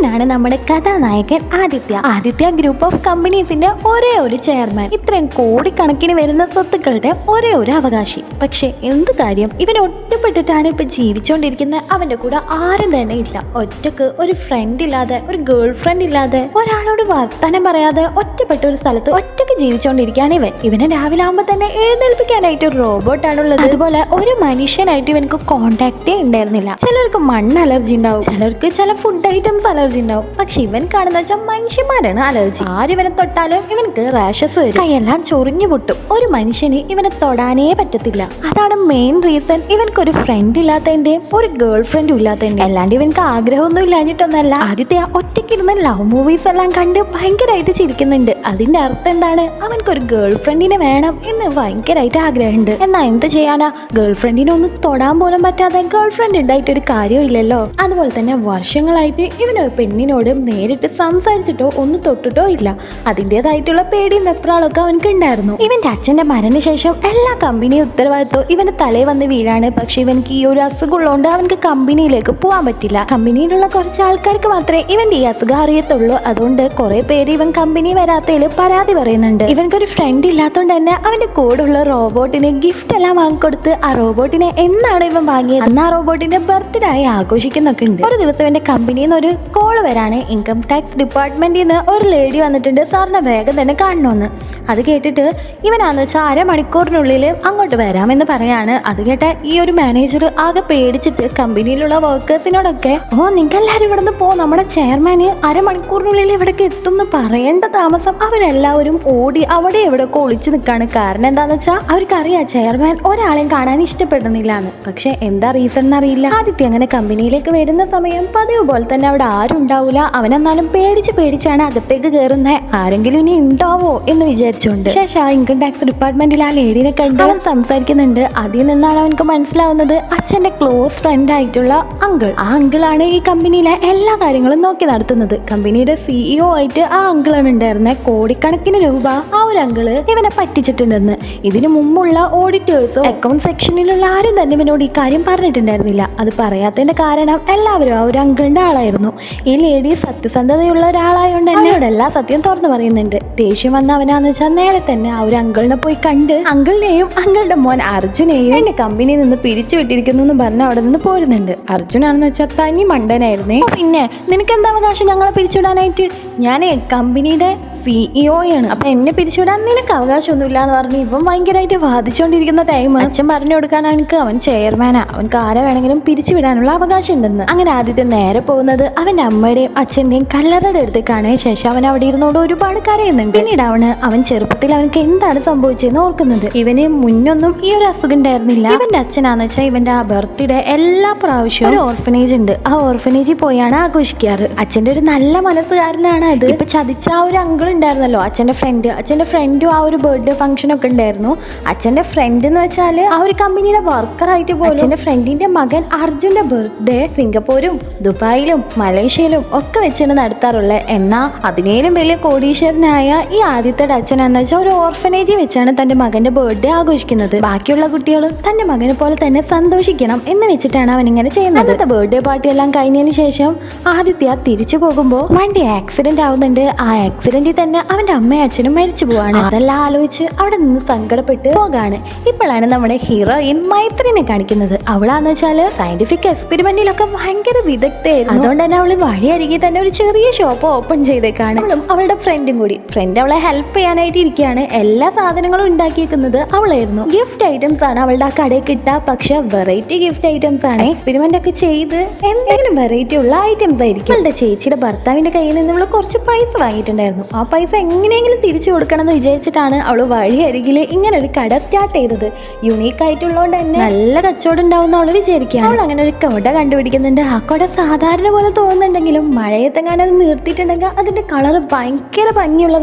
ഇവനാണ് നമ്മുടെ കഥാനായകൻ ആദിത്യ. ആദിത്യ ഗ്രൂപ്പ് ഓഫ് കമ്പനീസിന്റെ ഒരേ ഒരു ചെയർമാൻ. ഇത്രയും കോടിക്കണക്കിന് വരുന്ന സ്വത്തുക്കളുടെ ഒരേ ഒരു അവകാശി. പക്ഷെ എന്ത് കാര്യം? ഇവൻ ഒറ്റപ്പെട്ടിട്ടാണ് ഇപ്പൊ ജീവിച്ചുകൊണ്ടിരിക്കുന്നത് അവന്റെ കൂടെ ആരും തന്നെ ഇല്ല. ഒറ്റയ്ക്ക് ഒരു ഫ്രണ്ട് ഇല്ലാതെ ഒരു ഗേൾ ഫ്രണ്ട് ഇല്ലാതെ ഒരാളോട് വർത്തമാനം പറയാതെ ഒറ്റപ്പെട്ട ഒരു സ്ഥലത്ത് ഒറ്റയ്ക്ക് ജീവിച്ചുകൊണ്ടിരിക്കുകയാണ് ഇവൻ. ഇവനെ രാവിലെ ആകുമ്പോൾ തന്നെ എഴുന്നേൽപ്പിക്കാനായിട്ട് ഒരു റോബോട്ടാണുള്ളത് അതുപോലെ ഒരു മനുഷ്യനായിട്ട് ഇവനക്ക് കോണ്ടാക്റ്റേ ഉണ്ടായിരുന്നില്ല. ചിലർക്ക് മണ്ണ് അലർജി ഉണ്ടാവും. ചിലർക്ക് ചില ഫുഡ് ഐറ്റംസ് അലർജി ഉണ്ടാവും. പക്ഷെ ഇവൻ കാണുന്ന വെച്ചാൽ മനുഷ്യന്മാരാണ് അലർജി ആരിവനെ തൊട്ടാലും ഇവനക്ക് റാഷസ് വരും. കൈയെല്ലാം ചൊറിഞ്ഞു പൊട്ടും. ഒരു മനുഷ്യന് ഇവനെ തൊടാനേ പറ്റത്തില്ല. അതാണ് മെയിൻ റീസൺ ഇവനക്ക് ഒരു ഫ്രണ്ട് ഇല്ലാത്തതിന്റെ ഒരു ഗേൾ ഫ്രണ്ടും ഇല്ലാത്തതിന്റെ അല്ലാണ്ട് ഇവനക്ക് ആഗ്രഹമൊന്നും ഇല്ലാഞ്ഞിട്ടൊന്നല്ല. ആദ്യത്തെ ഒറ്റയ്ക്കിരുന്ന് ലവ് മൂവീസ് എല്ലാം കണ്ട് ഭയങ്കരമായിട്ട് ചിരിക്കുന്നുണ്ട്. അതിന്റെ അർത്ഥം എന്താണ്? അവനക്ക് ഒരു ഗേൾ ഫ്രണ്ടിനെ വേണം എന്ന് ഭയങ്കരമായിട്ട് ആഗ്രഹമുണ്ട്. എന്നാ എന്ത് ചെയ്യാനാ? ഗേൾ ഫ്രണ്ടിനെ ഒന്ന് തൊടാൻ പോലും പറ്റാതെ ഗേൾ ഫ്രണ്ട് ഉണ്ടായിട്ട് ഒരു കാര്യമില്ലല്ലോ അതുപോലെ തന്നെ വർഷങ്ങളായിട്ട് ഇവനൊരു പെണ്ണിനോട് നേരിട്ട് സംസാരിച്ചിട്ടോ ഒന്ന് തൊട്ടിട്ടോ ഇല്ല. അതിന്റെതായിട്ടുള്ള പേടിയും വെപ്രാളൊക്കെ അവനക്ക് ഉണ്ടായിരുന്നു. ഇവന്റെ അച്ഛന്റെ മരണശേഷം എല്ലാ കമ്പനിയും ഉത്തരവാദിത്വം ഇവന്റെ തലേ വന്ന് വീഴാണ്. പക്ഷെ ഇവനക്ക് ഈ ഒരു അസുഖമുള്ളതുകൊണ്ട് അവനക്ക് കമ്പനിയിലേക്ക് പോകാൻ പറ്റില്ല. കമ്പനിയിലുള്ള കുറച്ച് ആൾക്കാർക്ക് മാത്രമേ ഇവന്റെ ഈ അസുഖം അറിയത്തുള്ളൂ. അതുകൊണ്ട് കുറെ പേര് ഇവൻ കമ്പനി വരാത്തതിൽ പരാതി പറയുന്നുണ്ട്. ഇവനക്ക് ഒരു ഫ്രണ്ട് ഇല്ലാത്തതുകൊണ്ട് തന്നെ അവന്റെ കൂടെയുള്ള റോബോട്ടിന് ഗിഫ്റ്റ് എല്ലാം വാങ്ങിക്കൊടുത്ത് ആ റോബോട്ടിനെ എന്നാണ് ഇവൻ വാങ്ങിയത്? അന്ന് ആ റോബോട്ടിന്റെ ബർത്ത്ഡേ ആയി ആഘോഷിക്കുന്നൊക്കെ ഉണ്ട്. ഒരു ദിവസം ഇവന്റെ കമ്പനിയിൽ നിന്ന് ഒരു കോൾ വരാണ്. ഇൻകം ടാക്സ് ഡിപ്പാർട്ട്മെന്റിൽ നിന്ന് ഒരു ലേഡി വന്നിട്ടുണ്ട് സാറിനെ വേഗം തന്നെ കാണണമെന്ന് അത് കേട്ടിട്ട് ഇവനാന്ന് വെച്ചാൽ അരമണിക്കൂറിനുള്ളിൽ അങ്ങോട്ട് വരാമെന്ന് പറയാണ്. അത് കേട്ട ഈ ഒരു മാനേജർ ആകെ പേടിച്ചിട്ട് കമ്പനിയിലുള്ള വർക്കേഴ്സിനോടൊക്കെ ഓ നിങ്ങൾ എല്ലാവരും ഇവിടെ നിന്ന് പോ. നമ്മുടെ ചെയർമാന് അരമണിക്കൂറിനുള്ളിൽ ഇവിടേക്ക് എത്തും എന്ന് പറയേണ്ട താമസം അവരെല്ലാവരും ഓടി അവിടെ എവിടെയൊക്കെ ഒളിച്ചു നിൽക്കാണ് കാരണം എന്താന്ന് വെച്ചാൽ അവർക്കറിയാം ചെയർമാൻ ഒരാളെയും കാണാൻ ഇഷ്ടപ്പെടുന്നില്ല എന്ന്. പക്ഷെ എന്താ റീസൺ എന്നറിയില്ല ആദിത്യ അങ്ങനെ കമ്പനിയിലേക്ക് വരുന്ന സമയം പതിവ് പോലെ തന്നെ അവിടെ ആരും ഉണ്ടാവില്ല അവനെന്നാലും പേടിച്ച് പേടിച്ചാണ് അകത്തേക്ക് കയറുന്നത് ആരെങ്കിലും ഇനി ഉണ്ടാവോ എന്ന് വിചാരിച്ചുകൊണ്ട്. ശേഷം ആ ഇൻകം ടാക്സ് ഡിപ്പാർട്ട്മെന്റിൽ ആ ലേഡീനെ കണ്ട് അവൻ സംസാരിക്കുന്നുണ്ട്. അതിൽ നിന്നാണ് അവനക്ക് മനസ്സിലാവുന്നത് അച്ഛന്റെ ക്ലോസ് ഫ്രണ്ട് ആയിട്ടുള്ള അങ്കിൾ. ആ അങ്കിളാണ് ഈ കമ്പനിയിലെ എല്ലാ കാര്യങ്ങളും നോക്കി നടത്തുന്നത്. കമ്പനിയുടെ സിഇഒ ആയിട്ട് ആ അങ്കിളാണ് ഉണ്ടായിരുന്നത് കോടിക്കണക്കിന് രൂപ ആ ഒരു അങ്കിൾ ഇവനെ പറ്റിച്ചിട്ടുണ്ടെന്ന്. ഇതിനു മുമ്പുള്ള ഓഡിറ്റേഴ്സോ അക്കൗണ്ട് സെക്ഷനിലുള്ള ആരും തന്നെ ഇവനോട് ഈ കാര്യം പറഞ്ഞിട്ടുണ്ടായിരുന്നില്ല. അത് പറയാത്തതിന്റെ കാരണം എല്ലാവരും ആ ഒരു അങ്കിളിന്റെ ആളായിരുന്നു. ഈ ലേഡി സത്യസന്ധതയുള്ള ഒരാളായതുകൊണ്ട് എന്നോട് എല്ലാ സത്യം തുറന്നു പറയുന്നുണ്ട്. ദേഷ്യം വന്ന അവനാന്ന് വെച്ചാൽ നേരെ തന്നെ ആ ഒരു അങ്കിളിനെ പോയി കണ്ട് അങ്കിളിനെയും അങ്കിളുടെ മോൻ അർജുനെയും എന്റെ കമ്പനിയിൽ നിന്ന് പിരിച്ചു വിട്ടിരിക്കുന്നു എന്ന് പറഞ്ഞ് അവിടെ നിന്ന് പോരുന്നുണ്ട്. അർജുനാണെന്ന് വെച്ചാൽ തനി മണ്ടനായിരുന്നേ. പിന്നെ നിനക്ക് എന്താ അവകാശം ഞങ്ങളെ പിരിച്ചുവിടാനായിട്ട് ഞാൻ കമ്പനിയുടെ സിഇഒയാണ് ആണ് അപ്പൊ എന്നെ പിരിച്ചുവിടാൻ നിനക്ക് അവകാശമൊന്നുമില്ല എന്ന് പറഞ്ഞ് ഇവൻ ഭയങ്കരമായിട്ട് വാദിച്ചുകൊണ്ടിരിക്കുന്ന ടൈം അച്ഛൻ പറഞ്ഞു കൊടുക്കാൻ അവനക്ക് അവൻ ചെയർമാനാ അവൻക്ക് ആരെ വേണമെങ്കിലും പിരിച്ചുവിടാനുള്ള അവകാശം ഉണ്ടെന്ന്. അങ്ങനെ ആദ്യത്തെ നേരെ പോകുന്നത് അവന്റെ അമ്മയുടെയും അച്ഛന്റെയും കല്ലറയുടെ അടുത്തേക്കാണ്. ശേഷം അവൻ അവിടെ ഇരുന്നോട് ഒരുപാട് കരയുന്നുണ്ട്. പിന്നീട് അവന് അവൻ ചെറുപ്പത്തിൽ അവനക്ക് എന്താണ് സംഭവിച്ചതെന്ന് ഓർക്കുന്നത്. ഇവന് മുന്നൊന്നും ഈ ഒരു അസുഖം ഉണ്ടായിരുന്നില്ല. ഇവന്റെ അച്ഛനാന്ന് വെച്ചാൽ ഇവന്റെ ആ ബർത്ത്ഡേ എല്ലാ പ്രാവശ്യവും ഒരു ഓർഫനേജ് ഉണ്ട്. ആ ഓർഫനേജിൽ പോയാണ് ആഘോഷിക്കാറ്. അച്ഛന്റെ ഒരു നല്ല മനസ്സുകാരനാണ് അത്. ഇപ്പൊ ചതിച്ച ആ ഒരു അങ്കിൾ ഉണ്ടായിരുന്നല്ലോ അച്ഛന്റെ ഫ്രണ്ട് അച്ഛന്റെ ഫ്രണ്ടും ആ ഒരു ബർത്ത്ഡേ ഫംഗ്ഷൻ ഒക്കെ ഉണ്ടായിരുന്നു. അച്ഛന്റെ ഫ്രണ്ട് എന്ന് വെച്ചാൽ ആ ഒരു കമ്പനിയുടെ വർക്കർ ആയിട്ട് പോലും അച്ഛന്റെ ഫ്രണ്ടിന്റെ മകൻ അർജുന്റെ ബർത്ത്ഡേ സിംഗപ്പൂരും ദുബായിലും മലേഷ്യയിലും ഒക്കെ വെച്ചാണ് നടത്താറുള്ളത് എന്നാ അതിനേലും വലിയ കോടീശ്വരനായ ഈ ആദ്യത്തെ അച്ഛൻ എന്ന് വെച്ചാൽ ഒരു ഓർഫനേജിൽ വെച്ചാണ് തന്റെ മകന്റെ ബർത്ത്ഡേ ആഘോഷിക്കുന്നത്. ബാക്കിയുള്ള കുട്ടികൾ തന്റെ മകനെ പോലെ തന്നെ സന്തോഷിക്കണം എന്ന് വെച്ചിട്ടാണ് അവൻ ഇങ്ങനെ ചെയ്യുന്നത്. അന്നത്തെ ബർത്ത്ഡേ പാർട്ടി എല്ലാം കഴിഞ്ഞതിന് ശേഷം ആദിത്യ തിരിച്ചു പോകുമ്പോൾ വണ്ടി ആക്സിഡന്റ് ആവുന്നുണ്ട്. ആ ആക്സിഡന്റിൽ തന്നെ അവന്റെ അമ്മയും അച്ഛനും മരിച്ചു പോവാണ്. അതെല്ലാം ആലോചിച്ച് അവിടെ നിന്ന് സങ്കടപ്പെട്ട് പോകാണ്. ഇപ്പോഴാണ് നമ്മുടെ ഹീറോയിൻ മൈത്രിനെ കാണിക്കുന്നത്. അവളാന്ന് വെച്ചാൽ സയന്റിഫിക് എക്സ്പെരിമെന്റിലൊക്കെ ഭയങ്കര വിദഗ്ധയായിരുന്നു. അതുകൊണ്ട് തന്നെ അവൾ വഴിയരികെ തന്നെ ഒരു ചെറിയ ഷോപ്പ് ഓപ്പൺ ചെയ്തേക്കാണ്. അവളും അവളുടെ ഫ്രണ്ടും കൂടി. ഫ്രണ്ട് അവളെ ഹെൽപ്പ് ചെയ്യാനായിട്ട് ഇരിക്കുകയാണ് എല്ലാ സാധനങ്ങളും ഉണ്ടാക്കിയേക്കുന്നത് അവളായിരുന്നു. ഗിഫ്റ്റ് ഐറ്റംസ് ആണ് അവളുടെ ആ കടയിൽ കിട്ടുക. പക്ഷെ വെറൈറ്റി ഗിഫ്റ്റ് ഐറ്റംസ് ആണ്. എക്സ്പെരിമെന്റ് ഒക്കെ ചെയ്ത് എന്തെങ്കിലും വെറൈറ്റി ഉള്ള ഐറ്റംസ് ആയിരിക്കും. അവളുടെ ചേച്ചിയുടെ ഭർത്താവിന്റെ കയ്യിൽ നിന്ന് ഇവൾ കുറച്ച് പൈസ വാങ്ങിയിട്ടുണ്ടായിരുന്നു. ആ പൈസ എങ്ങനെയെങ്കിലും തിരിച്ചു കൊടുക്കണം എന്ന് വിചാരിച്ചിട്ടാണ് അവൾ വഴി അരികിൽ ഇങ്ങനെ ഒരു കട സ്റ്റാർട്ട് ചെയ്തത്. യുണീക്ക് ആയിട്ടുള്ളതുകൊണ്ട് തന്നെ നല്ല കച്ചവടം ഉണ്ടാവും അവൾ വിചാരിക്കുകയാണ്. അവൾ അങ്ങനെ ഒരു കൊട കണ്ടുപിടിക്കുന്നുണ്ട്. ആ കൊട സാധാരണ പോലെ തോന്നുന്നുണ്ടെങ്കിലും മഴയത്തെങ്ങാനും നിർത്തിയിട്ടുണ്ടെങ്കിൽ അതിന്റെ കളർ ഭയങ്കര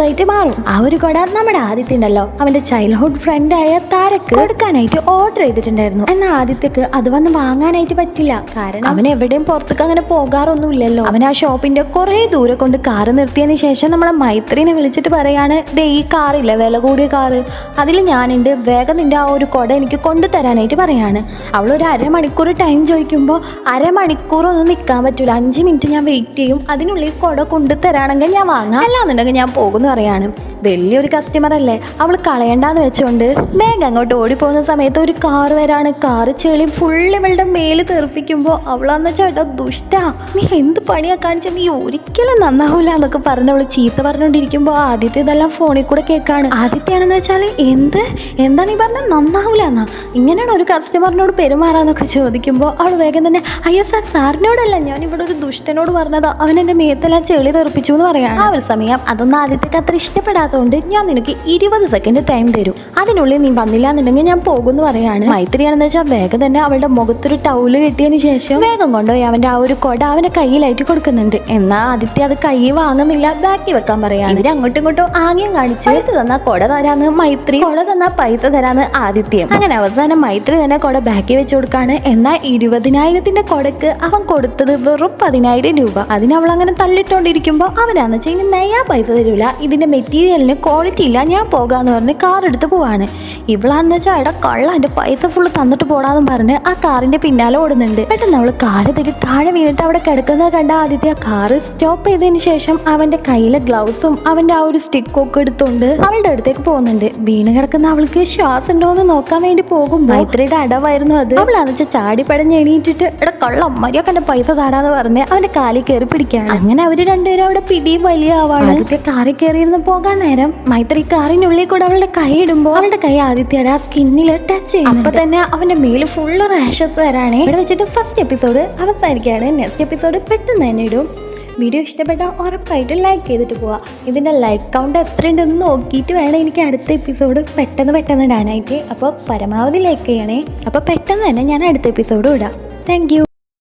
ഭംഗിയുള്ളതായിട്ട് മാറും. ആ ഒരു കൊട നമ്മുടെ ആദിത്യ ഉണ്ടല്ലോ അവന്റെ ചൈൽഡ്ഹുഡ് ഫ്രണ്ട് ആയ താരക്ക് കൊടുക്കാനായിട്ട് ഓർഡർ ചെയ്തിട്ടുണ്ടായിരുന്നു. എന്നാൽ ആദിത്യക്ക് അത് വന്ന് വാങ്ങാനായിട്ട് പറ്റില്ല. കാരണം അവൻ എവിടെയും പുറത്തേക്ക് അങ്ങനെ പോകാറൊന്നുമില്ലല്ലോ. അവൻ ആ ഷോപ്പിന്റെ കുറെ ദൂരെ കൊണ്ട് കാറ് നിർത്തിയതിന് ശേഷം നമ്മളെ മൈത്രിനെ വിളിച്ചിട്ട് പറയാണ് ദേ ഈ കാറില്ല വില കൂടിയ കാറ്. അതിൽ ഞാനുണ്ട്. വേഗം നിന്റെ ആ ഒരു കൊട എനിക്ക് കൊണ്ടുതരാനായിട്ട് പറയാണ്. അവൾ ഒരു അരമണിക്കൂർ ടൈം ചോദിക്കുമ്പോൾ അരമണിക്കൂർ ഒന്നും നിൽക്കാൻ പറ്റൂല. അഞ്ച് മിനിറ്റ് ഞാൻ വെയിറ്റ് ചെയ്യും. അതിനുള്ളിൽ കൊട കൊണ്ടുതരാണെങ്കിൽ ഞാൻ വാങ്ങാം. അല്ലാന്നുണ്ടെങ്കിൽ ഞാൻ പോകുന്നു പറയാണ് വലിയൊരു കസ്റ്റമർ അല്ലേ? അവൾ കളയണ്ടാന്ന് വെച്ചുകൊണ്ട് വേഗം അങ്ങോട്ട് ഓടിപ്പോകുന്ന സമയത്ത് ഒരു കാർ വരാണ്. കാറ് ചെളി ഫുള്ള് ഇവളുടെ മേൽ തെറിപ്പിക്കുമ്പോൾ അവളെന്ന് ചേട്ടാ ദുഷ്ടാ. നീ എന്ത് പണിയാ കാണിച്ച? നീ ഒരിക്കലും നന്നാവൂല എന്നൊക്കെ പറഞ്ഞ് അവൾ ചീത്ത പറഞ്ഞുകൊണ്ടിരിക്കുമ്പോൾ ആദ്യത്തെ ഇതെല്ലാം ഫോണിൽ കൂടെ കേൾക്കാണ്. ആദ്യത്തെയാണെന്ന് വെച്ചാൽ എന്ത്? എന്താ നീ പറഞ്ഞ? നന്നാവൂല എന്നാ. ഇങ്ങനെയാണ് ഒരു കസ്റ്റമറിനോട് പെരുമാറാന്നൊക്കെ ചോദിക്കുമ്പോൾ അവൾ വേഗം തന്നെ അയ്യോ സാർ സാറിനോടല്ല. ഞാൻ ഇവിടെ ഒരു ദുഷ്ടനോട് പറഞ്ഞതാ. അവൻ എന്റെ മേത്തെല്ലാം ചെളി തെറിപ്പിച്ചു എന്ന് പറയാണ്. ആ ഒരു സമയം അതൊന്നും ആദ്യത്തേക്ക് അത്ര ഇഷ്ടപ്പെടാത്തതുകൊണ്ട് ഞാൻ നിനക്ക് ഇരുപത് സെക്കൻഡ് ടൈം തരും. അതിനുള്ളിൽ നീ വന്നില്ല എന്നുണ്ടെങ്കിൽ ഞാൻ പോകുമെന്ന് പറയാണ്. മൈത്രിയാണെന്ന് വെച്ചാൽ വേഗം തന്നെ അവളുടെ മുഖത്തൊരു ടൗൽ കിട്ടിയതിന് ശേഷം വേഗം കൊണ്ടുപോയി അവന്റെ ആ ഒരു കൊട അവന്റെ കയ്യിലായിട്ട് കൊടുക്കുന്നുണ്ട്. എന്നാ ആദിത്യ അത് കൈ വാങ്ങുന്നില്ല ബാക്കി വെക്കാൻ പറയാണ്. ഇവർ അങ്ങോട്ടും ഇങ്ങോട്ടും ആംഗ്യം കാണിച്ച് പൈസ തന്നാ കൊട തരാന്ന് മൈത്രി കൊട തന്നാ പൈസ തരാന്ന് ആദിത്യം. അങ്ങനെ അവസാനം മൈത്രി തന്നെ കൊട ബാക്കി വെച്ച് കൊടുക്കാണ്. എന്നാൽ ഇരുപതിനായിരത്തിന്റെ കൊടക്ക് അവൻ കൊടുത്തത് വെറും പതിനായിരം രൂപ. അതിനെ അവൾ അങ്ങനെ തള്ളിട്ടോണ്ടിരിക്കുമ്പോൾ അവനാന്ന് വെച്ചാൽ ഇനി നയാ പൈസ തരൂല. ഇതിന്റെ മെറ്റീരിയലിന് ക്വാളിറ്റി ഇല്ല. ഞാൻ പോകാമെന്ന് പറഞ്ഞ് കാർ എടുത്ത് പോവാണ്. ഇവളാണെന്ന് വെച്ചാൽ എടാ കള്ള പൈസ ഫുള്ള് തന്നിട്ട് പോടാന്നും പറഞ്ഞ് ആ കാറിന്റെ പിന്നാലെ ഓടുന്നുണ്ട്. പെട്ടെന്ന് അവൾ കാൽ തെറ്റി താഴെ വീണിട്ട് അവിടെ കിടക്കുന്നത് കണ്ട ആദിത്യ കാറ് സ്റ്റോപ്പ് ചെയ്തതിന് ശേഷം അവന്റെ കയ്യിലെ ഗ്ലൗസും അവന്റെ ആ ഒരു സ്റ്റിക്കും ഒക്കെ എടുത്തുകൊണ്ട് അവളുടെ അടുത്തേക്ക് പോകുന്നുണ്ട്. വീണ് കിടക്കുന്ന അവൾക്ക് ശ്വാസം ഉണ്ടോ എന്ന് നോക്കാൻ വേണ്ടി പോകും. മൈത്രിയുടെ അടവായിരുന്നു അത്. അവളാന്ന് വെച്ചാൽ ചാടി പടഞ്ഞ് എണീറ്റിട്ട് എടാ കള്ളം മര്യാദ പൈസ താടാന്ന് പറഞ്ഞ് അവന്റെ കാലിൽ കയറി പിടിക്കുകയാണ്. അങ്ങനെ അവർ രണ്ടുപേരും അവിടെ പിടിയും വലിയ ആവാണ്. ആദ്യത്തെ കാറിൽ കയറിയിരുന്ന് പോകാൻ നേരം മൈത്രി കാറിനുള്ളിൽ കൂടെ അവളുടെ കൈ ഇടുമ്പോൾ അവളുടെ കൈ ആദിത്യയുടെ ആ സ്കിന്നിൽ ടച്ച് ചെയ്യും അപ്പൊ തന്നെ അവന്റെ മേൽ ഫുള്ള് റാഷസ് വരാണേ. ഇവിടെ വെച്ചിട്ട് ഫസ്റ്റ് എപ്പിസോഡ് അവസാനിക്കുകയാണ്. നെക്സ്റ്റ് എപ്പിസോഡ് പെട്ടെന്ന് തന്നെ ഇടും. വീഡിയോ ഇഷ്ടപ്പെട്ടാൽ ഉറപ്പായിട്ടും ലൈക്ക് ചെയ്തിട്ട് പോവാ ഇതിന്റെ ലൈക്ക് കൗണ്ട് എത്രയുണ്ടെന്ന് നോക്കിയിട്ട് വേണം എനിക്ക് അടുത്ത എപ്പിസോഡ് പെട്ടെന്ന് പെട്ടെന്ന് ഇടാനായിട്ട്. അപ്പോൾ പരമാവധി ലൈക്ക് ചെയ്യണേ. അപ്പോൾ പെട്ടെന്ന് തന്നെ ഞാൻ അടുത്ത എപ്പിസോഡ് ഇടാം. താങ്ക്